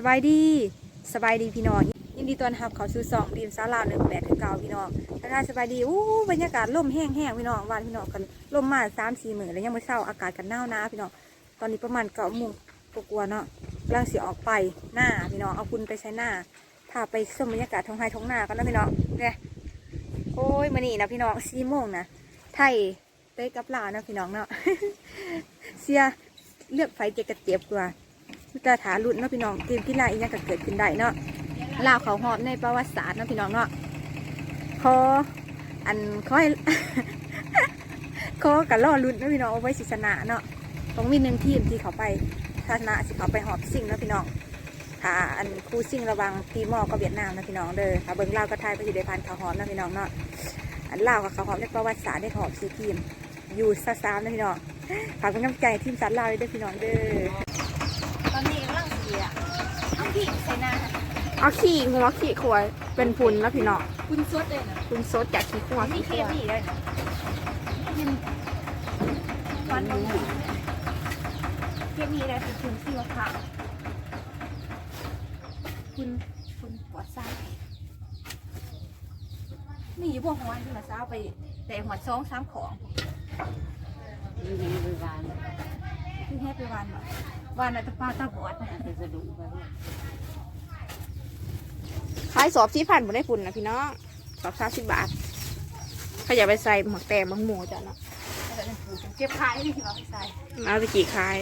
สบายดีสบายดีพี่น้องยินดีต้อนรับเขาสู่สองดีมซาลาหนึ่งแปดเก่าพี่น้องทักายสบายดีอู้บรรยากาศลมแห้งๆพี่น้องวานพี่น้องกันลมมาสามสี่หมื่นแล้วยังไม่เศร้าอากาศกันหนาวนะพี่น้องตอนนี้ประมาณเก้าโมงกลัวๆเนาะกำลังเสียออกไปหน้าพี่น้องเอาคุณไปใช้หน้าพาไปชมบรรยากาศท้องไร่ท้องนากันนะพี่น้องเนี่ยโอ้ยมื่อนี้นะพี่น้องสี่โมงนะไทยเต้กับลาวนะพี่น้องเนาะเสียเลือกไฟเจกระเจี๊ยบกว่า มิตรฐานรุ่นเนาะพี่น้องเกมกีฬาอีกอย่างก็เกิดขึ้นได้เนาะลาวเขาหอบในประวัติศาสตร์เนาะพี่น้องเนาะขออันขอให้ขอกันล่อรุ่นเนาะพี่น้องเอาไว้ศิชนะเนาะต้องมีหนึ่งทีมที่เขาไปชนะสิเขาไปหอบสิ่งเนาะพี่น้องถ้าอันครูสิ่งระวังตีหมอก็เวียดนามเนาะพี่น้องเด้อถ้าเบิ้งลาวก็ไทยไปอยู่ในพันเขาหอมเนาะพี่น้องเนาะ อันลาวกับเขาหอมในประวัติศาสตร์ได้หอบสี่ทีม อยู่ซาซามเนาะพี่น้อง ฝากเป็นกำลังใจทีมสัตว์ลาวด้วยเดพี่น้องเด้อ ตอนนี้กำลังเสีย เอาขี้ใส่หน้าเอาขี่หัวขี่ขวายเป็นพุนแล้วพี่น้องคุณซดเลยนะพุนซดจากขี่หัวนี่ขี่เคขวายมีเลยนะกินวันบางทีเคมีอะไรเป็นคุณที่ว่าขาวคุณคุณปอดซ้ายนี่อยู่พวกหัวที่มาซ้าไป แต่หัวสองสามของนี่ดีไปวานที่ให้ไปวันแบ บวันอัตปาตาบอดนะจะสะดุไปขายสอบที่พันบ่ได้พุนนะพี่น้องสอบสามสิบบาทเขาอยากไปใส่หมักแตงหมักหมูจ้ะเนาะเก็บขายนี่ที่เราไปใส่เอาไปกี่ขาย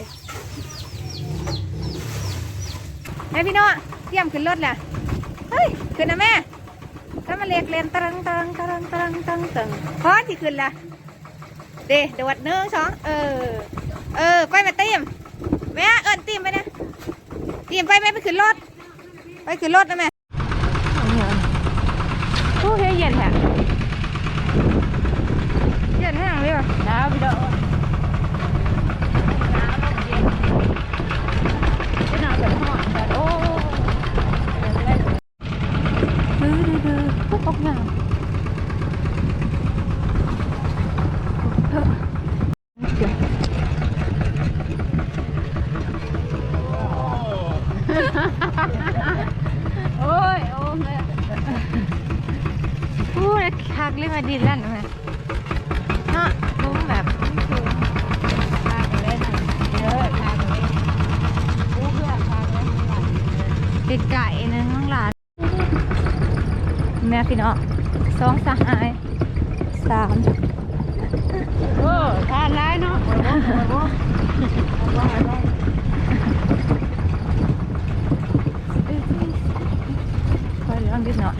แม่พี่น้องเตรียมขึ้นรถแหละเฮ้ยขึ้นนะแม่ถ้ามันเล็กเลนตรังตรังตรังตรังตรังตรังพอที่ขึ้นละเดเดี๋ยววัดเนื้อสองเออ เออ ไปมาเตีม แม่เอิญตีมไปนะตีมไปแม่ไปขึ้นรถ ไปขึ้นรถนะแม่โอ้เฮ้ยเย็นแท้เย็นแห้งเลยว่ะน้าพี่ดอกจะนอนแบบห้องแบบโอ้ ดื้อดื้อดื้อพวกออกงานเฮ้ยเดี๋ยว โอ้ยโอ้ย อู้ย ดินแลั่นมาเนาะมุ้งแบบลุ้มพาไปเล่นเยอะพาไปเล่นรู้เพื่อนพาไปเล่นไก่นึงข้างหลานแม่พี่น้องสองสหายสามโอ้ทานร้ายเนาะคอยเรื่องนิดหน่อย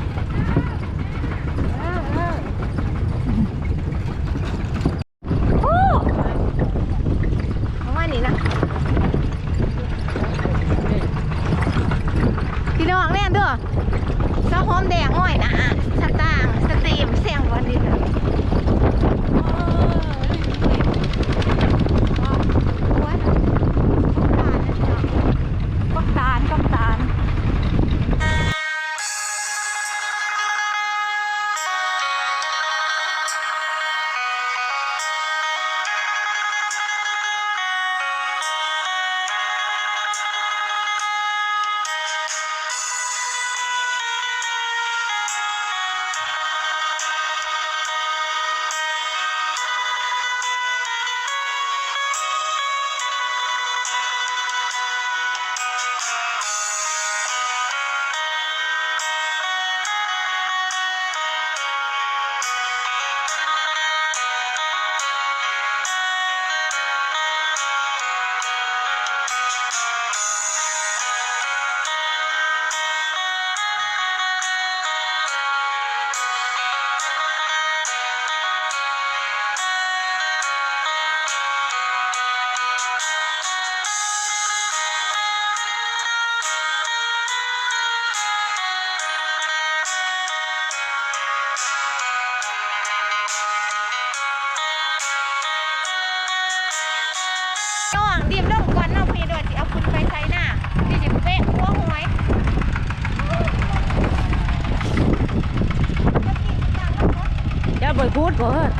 cô ơi.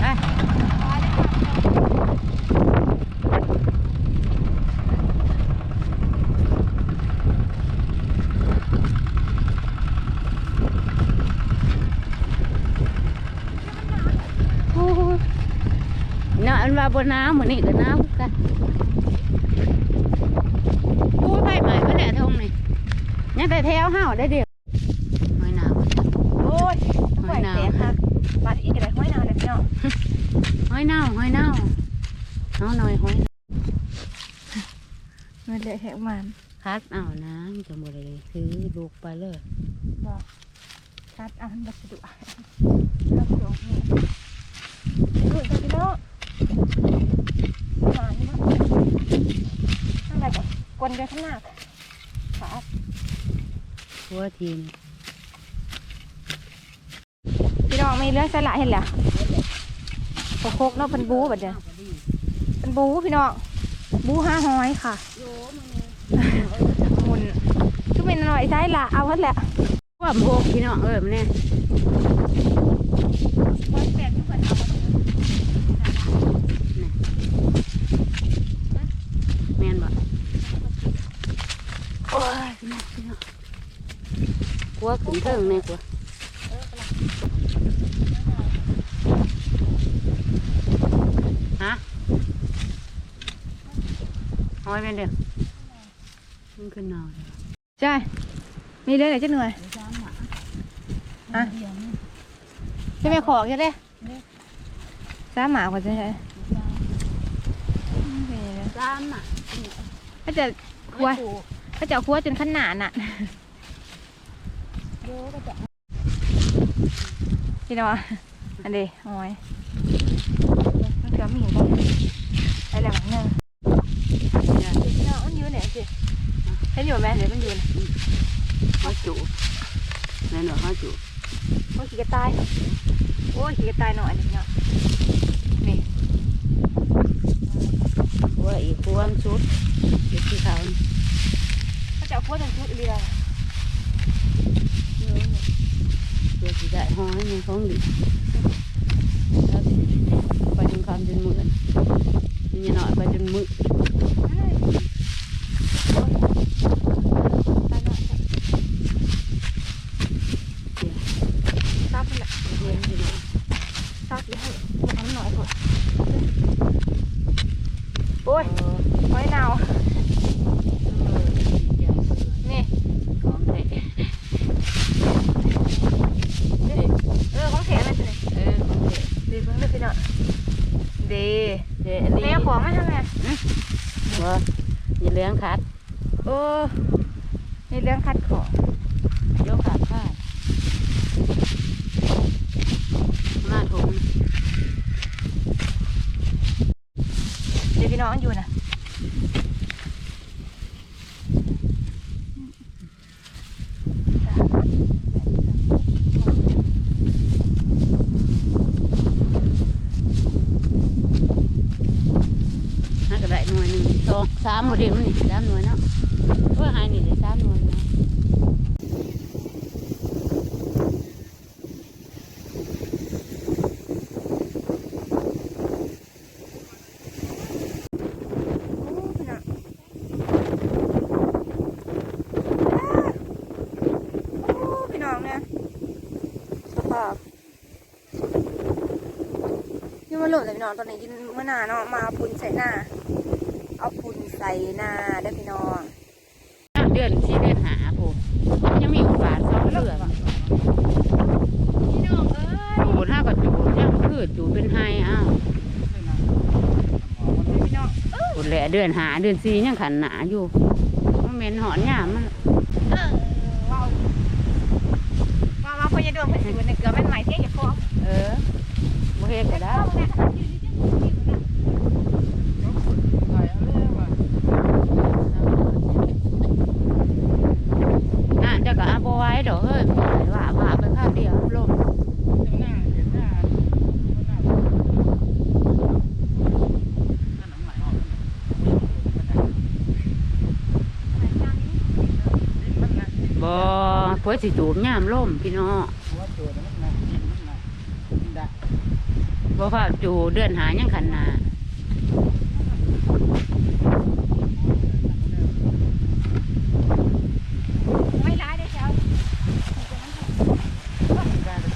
Đây. Nó ăn vào bữa nào mà nị cái nào cả ui bay mày cái đẻ thông này. Nhắc tay theo hao ở đây đi. เลยแหกมันคัดเอานะมันจะหมดเลยคือลูกไปเลยชัดอะมันบัสดุอะบัสดุนี่ดูดพี่น้องมานี่มั้งอะไรก่อนกวนกันข้างหน้าขาหัวทีนพี่น้องมีเรื่องสละเห็นแล้วโคกโคกเนาะเป็นบูแบบเดียวเป็นบูพี่น้อง บูห้าห้อยค่ะหมุนก็เป็นหน่อยใช่ละเอาพัดแหละว่าโบกพี่น้องเออมันเนี่ยวันแปดทุกคนเอาแม่นบ่โอ้ยพี่น้องพี่น้องกลัวขึ้นเทิงเนี่ยกลัวฮะ ห้อยเป็นเดียวมันขึ้นนอนใช่มีเรื่องอะไรจะเหนื่อยอะจะไม่ขอกจะได้สามหมากว่าจะใช่ซ้ำอะก็จะครัวก็จะครัวจนขนาดน่ะพี่น้องอันเดีโอ้ยมันเกือบมีบ่ไอ้แหลมหนึ่ง พี่น้องมันอยู่ไหนสิเห็นอยู่ไหมเดี๋ยวมันอยู่นะห้อยจูแม่นบ่ห้อยจูโอ้ยขี่กระต่ายโอ้ยขี่กระต่ายหน่อยนึงเนาะนี่กลัวอีกกลัวมันสุดอยู่ที่เขานี่ก็จะเอาครัวจนชุดอีกแล้วเพื่อสิได้ห้อยยังของดีแล้วไปจนคำจนหมื่น นี่หน่อยไปจนมือ ซับแหละ เรียนที่ไหน ซับให้มันทำหน่อยก่อนโอ้ยไว้หนาว ลี้ยงคัดเออนี่เรื่องคัดของยกขาดผ้ามาถุงเดี๋ยวพี่น้องอยู่นะ ห้ากระไดหน่วยหนึ่งส องสามโมเดลนี่สามหน่วยเนาะเพื่อให้นี่ได้สามหน่วยเนาะโอ้พี่น้องโอ้พี่น้องเนี่ยสภาพนี่มาโหลดเลยพี่น้องตอนนี้กินเมื่อหนาเนาะมาเอาปุ่นใส่หน้าเอาปุ่น ใส่หน้าได้อพี่น้องเดือนสี่เดือนหาผมยังมีอุบาทสองเดือนพี่น้องเอ้ยจูดห้ากับจูดยังคือจูดเป็นไฮอ้าวพี่น้องจูดแหละเดือนหาเดือนสี่ยังขันหนาอยู่มันเหม็นหอนหยามมันเออว้าวว้าวว้าวพยาดมเพิ่นสิเพิ่นในเกลือแม่นไหมเที่ยงอย่าคอเออบ่เฮ็ดก็ได้ อะเจะก็อาบไว้ดอกเอ้ยมันหลายว่าว่าไปข้าวเดียวลมบ่ เพื่อสิจูบยามลมพี่น้องบ่พาจูเดือนหายังขันหนาไม่ร้ายได้อเช้า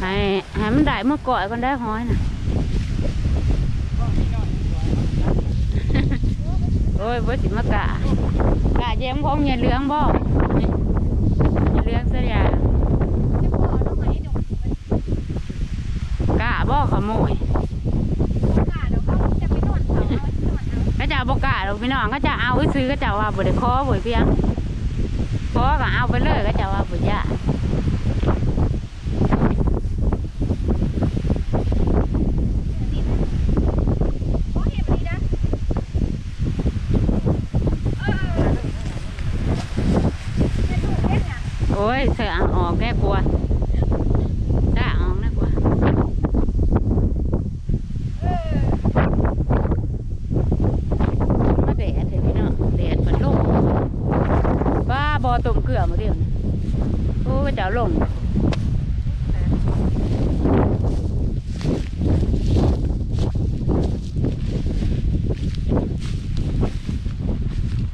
ให้ให้มันได้เมื่อก่อนกันได้ห้อยน่ะโอ้ยบ่สิมากะกะแยมของอย่าเหลืองบ่นี่อย่าเหลืองซะอย่าง จะพ่อน้องไหมดอก กะบ่ข โมยกาเดี๋ยวเขาจะไปนอนเขาเอานอนเอาก็จะบ่กะหรอกพี่น้องก็จะเอาซื้อก็จะว่าบ่ได้ขอบ่เพียงขอก็เอาไปเลยก็จะว่าบ่ยาก โอ้เห็นดีนะเออจะถูกเล่นอะ โอ้ยเสือออกแน่กลัวจ้าออกน่ากลัว เออ มาแดดเถอะพี่น้องแดดมันลงบ้าบอต้มเกลือมาเดียวนะโอ้ยเจ้าลง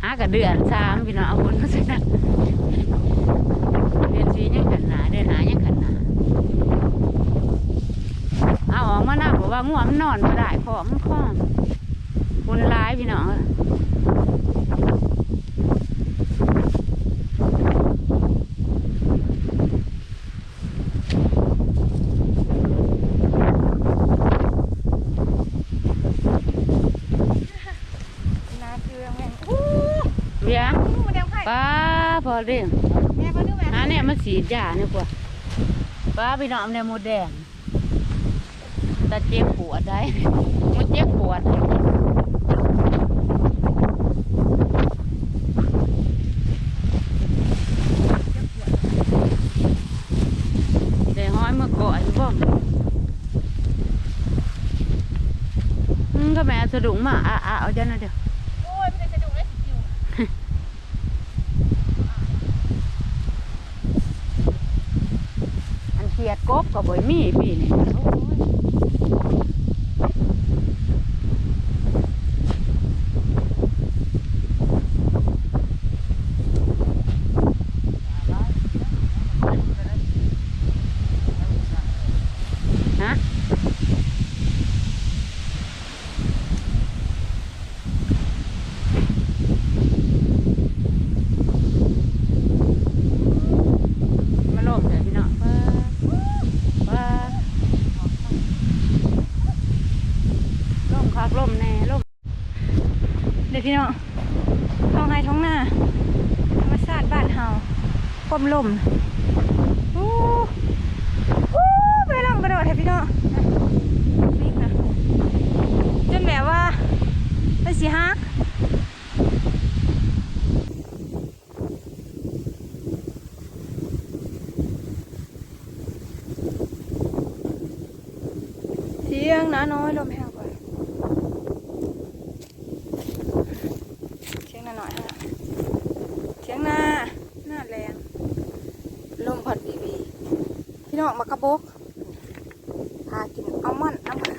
หากระ เดือนสามพี่น้องเอาคนมาใส่นะเดือนสี่ยังขันหนาเดือนหายังขันหนาเอาออกมาหน้าบอกว่าง่วงนอนมาได้พอมันคล้องคนร้ายพี่น้องเอ้ย นาเกลือแม่งอู้ เบียร์หูมันแดงไผ่ป้าพอเรื่องแม่มาดูแม่อันเนี้ยมันสีดยาเนี่ยกว่าป้าพี่น้องเนี่ยโมดแดงตาเจ็บปวดได้มันเจ็บปวดแต่ห้อยเมื่อก่อนบ่อืมก็แม่สะดุ้งมาอะอะเอาจันนะเดี๋ยว โอ้ยไม่ได้จะดูเลยสิอยู่ อันเขียดกบก็บ่มีปีนี้ฮะมาล่มเลยพี่น้องป้าป้าล่มคักล่มแน่ล่ม เดี๋ยพี่น้องท้องไห้ท้องหน้าธรรมชาติบ้านเฮาก้มลมอู้อู้ไปลำกระโดดให้พี่น้องนี่นะจนแบบว่าเป็นสีฮักเที่ยงนะน้อยลมแห้งก่อน เชียงนาหน่อยฮะเชียงนาหน้าแรงลมพัดบีบี พี่น้องมากระบกพากินอัลมอนด์น้ำมัน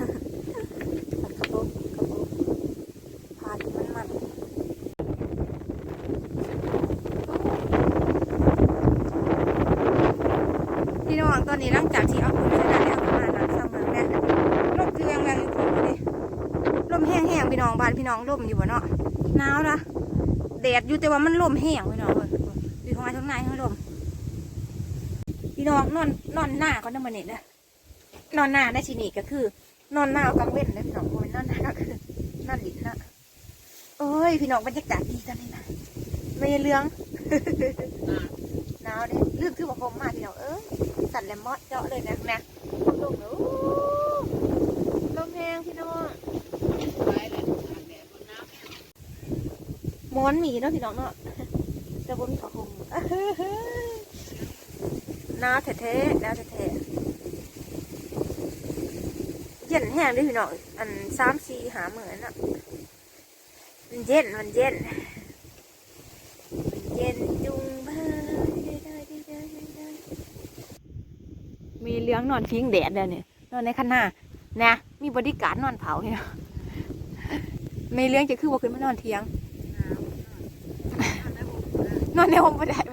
กระบกกระบกพากินมันมันพี่น้องตอนนี้หลังจากที่เอาคุณใส่ได้แล้วประมาณนั้นซ้ำนั้นแม่ลมเทืองแรงอยู่ผมเลยลมแห้งๆพี่น้องบ้านพี่น้องลมอยู่บ่เนาะหนาวนะแดดอยู่แต่ว่ามันลมแห้งพี่น้องเอ้ยอยู่ข้างในข้างในข้างลม พี่น้องนอนนอนหน้าก็นำมาเนี่ยนะนอนหน้าได้ชินี่ก็คือ นอนหน้าเอากลางเว้นเลยพี่น้องโอ้ยนอนหน้าก็คือนอนหลินนะโอ้ยพี่น้องบรรยากาศดีจังเลยนะไม่เรื่องหนาวเนี่ยลืมถือว่าผมมาพี่น้องเอ้ยสั่นแลมมอดเจาะเลยนะนะลมโอ้ลมแห้งพี่น้องม้อนหมีเนาะพี่น้องเนาะจะบนผ้าห่มห นาแท้ๆหนาแท้ๆเย็นแห้งด้วยพี่น้องอันสามสี่หาเหมือนอะมันเย็นมันเย็นมันเย็นจุงเบยมีเลี้ยงนอนพิงแดดเดี๋ยวนี้นอนในคันหน้านะมีบริการนอนเผาเนี่ยไม่เลี้ยงจะคือว่าขึ้นมานอนเทียงนอนในห้องไม่ได้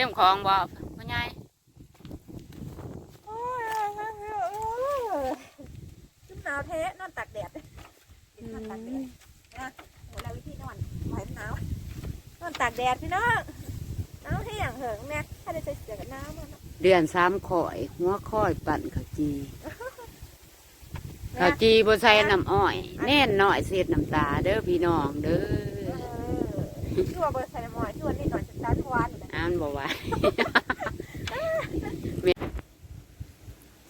ต็มของบ่พ่อใหญ่จุ่มหนาวแท้นอนตากแดดนอนตากแดดนะโหแล้ววิธีนอนไหวหนาวนอนตากแดดพี่น้องหนาวแห้งเหอะแม่ถ้าได้ใส่เสื้อกันหนาวมันเดือนสามข่อย หัวข่อยปั่นข้าวจีข้าวจีบ่ใส่น้ำอ้อย แน่นหน่อยเศษน้ำตา เด้อพี่น้องเด้อชื่ว่าเบอร์ไซนามอยชื่ว่านี่หน่อยจะจ้าทวาน นะอ่านบ่ไหว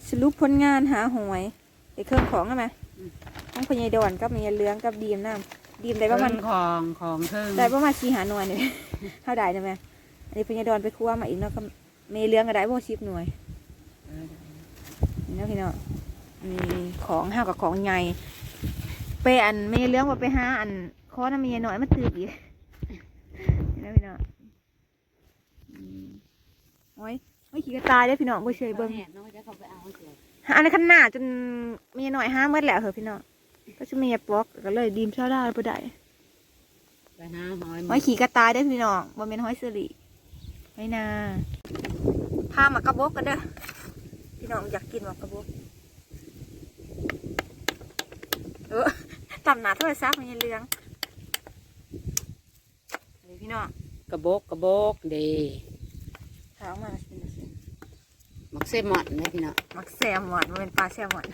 สรุปผลงานหาหวยไอ้เครื่องของใช่ไหมต้องพญายดอนกับเมียเลื้องกับดีมน้ำดีมได้ประมาณเพิ่นของของเทิงได้ประมาณสี่หาหน่วยเนี่ยเท่าได้นะแม่อันนี้พญายดอนไปคั่วมาอีกเนาะก็เมียเลื้องก็ได้พวกชิปหน่วยเออนี่เนาะพี่เนาะมีของห้าวกับของใหญ่ไปอันเมียเลื้องว่าไปหาอันคอน้ำเมียหน่อยมาตื่นอีก นี่เนาะพี่เนาะอืม โอ้ยไม่ขี่กระตายได้อพี่น้องบ่เฉยเบิ่งแม่น้อยจะเข้าไปเอาเถอะอันนี้ขนาดจนเมียหน่อยห้าเมื่อแล้วเหรอพี่น้องก็จะเมียปอกก็เลยดีมเช่าได้บ่ได้ไปหาหอยห้อยขี่กระตายได้อพี่น้องบ่เป็นห้อยสิริไม่นาพาหมากระบอกกันเด้อพี่น้องอยากกินหมากระบอกเออต่ำหนาโทรศัพท์มันยังเลืองนี่พี่น้องกระบอกกระบอกเด้ ถามมาสิสิมักเซมอนนะพี่น้องมักแซลมอนมันเป็นปลาแซลมอน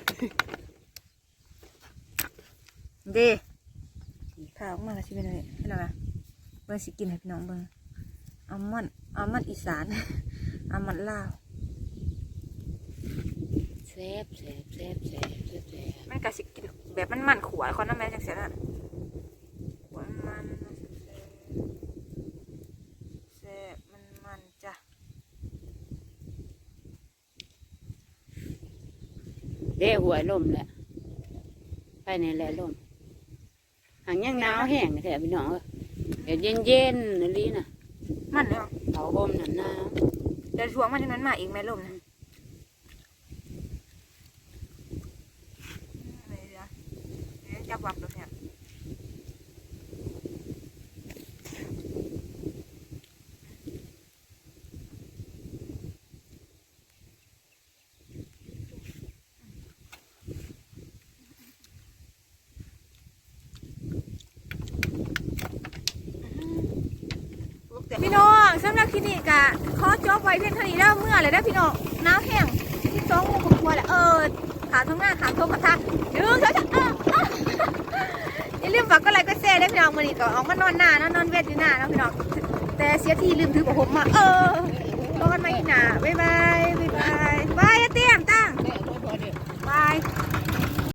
เด้ถามมาสิเป็นอะไรให้เราไหมเบิ่งสิกินให้พี่น้องเบิ่งอัลมอนด์อัลมอนด์อีสานอัลมอนด์ลาวแซ่บแซ่บแซ่บแซ่บแซ่บแซ่บมันก็สิกินแบบมันมันๆขวดคนน้ำแม่จังเสียน่ะขวดมันแซ่บมันมันๆจ้ะ เด้หวยลมแหละไปในแหละลมหางยังหนาวแห้งแท้พี่น้องเอ้ยเดี๋ยวเย็นๆนั่นลีน่ะมันเนาะเขาห่มนั่นหนาวเดี๋ยวช่วงมันจังนั้นมาอีกแม่ลมนะอะไรเดี๋ยวเดี๋ยวจับวับตัวเนี่ย พี่น้ องสำหรับคลินิกอะขอจบไว้เพียงเท่านี้แล้วเมื่อเลยได้อพี่น้องน้ำแห้งที่สองโมงกว่าแล้วเออขาทำงานขาโทกกระทะดึงเขาจะเออเอออย่าลืมฝากก็ไลค์ก็แชร์ได้อพี่น้องมือนี้ก็ออกมานอนหน้าเนาะนอนเวทอยู่หน้าเนาะพี่น้องแต่เสียทีลืมถือผมมาเออรอกันมาอีกหน้าบ๊ายบายบ๊ายบายบายอะเตี้ยมตั้งแม่ก็พอเด้อบาย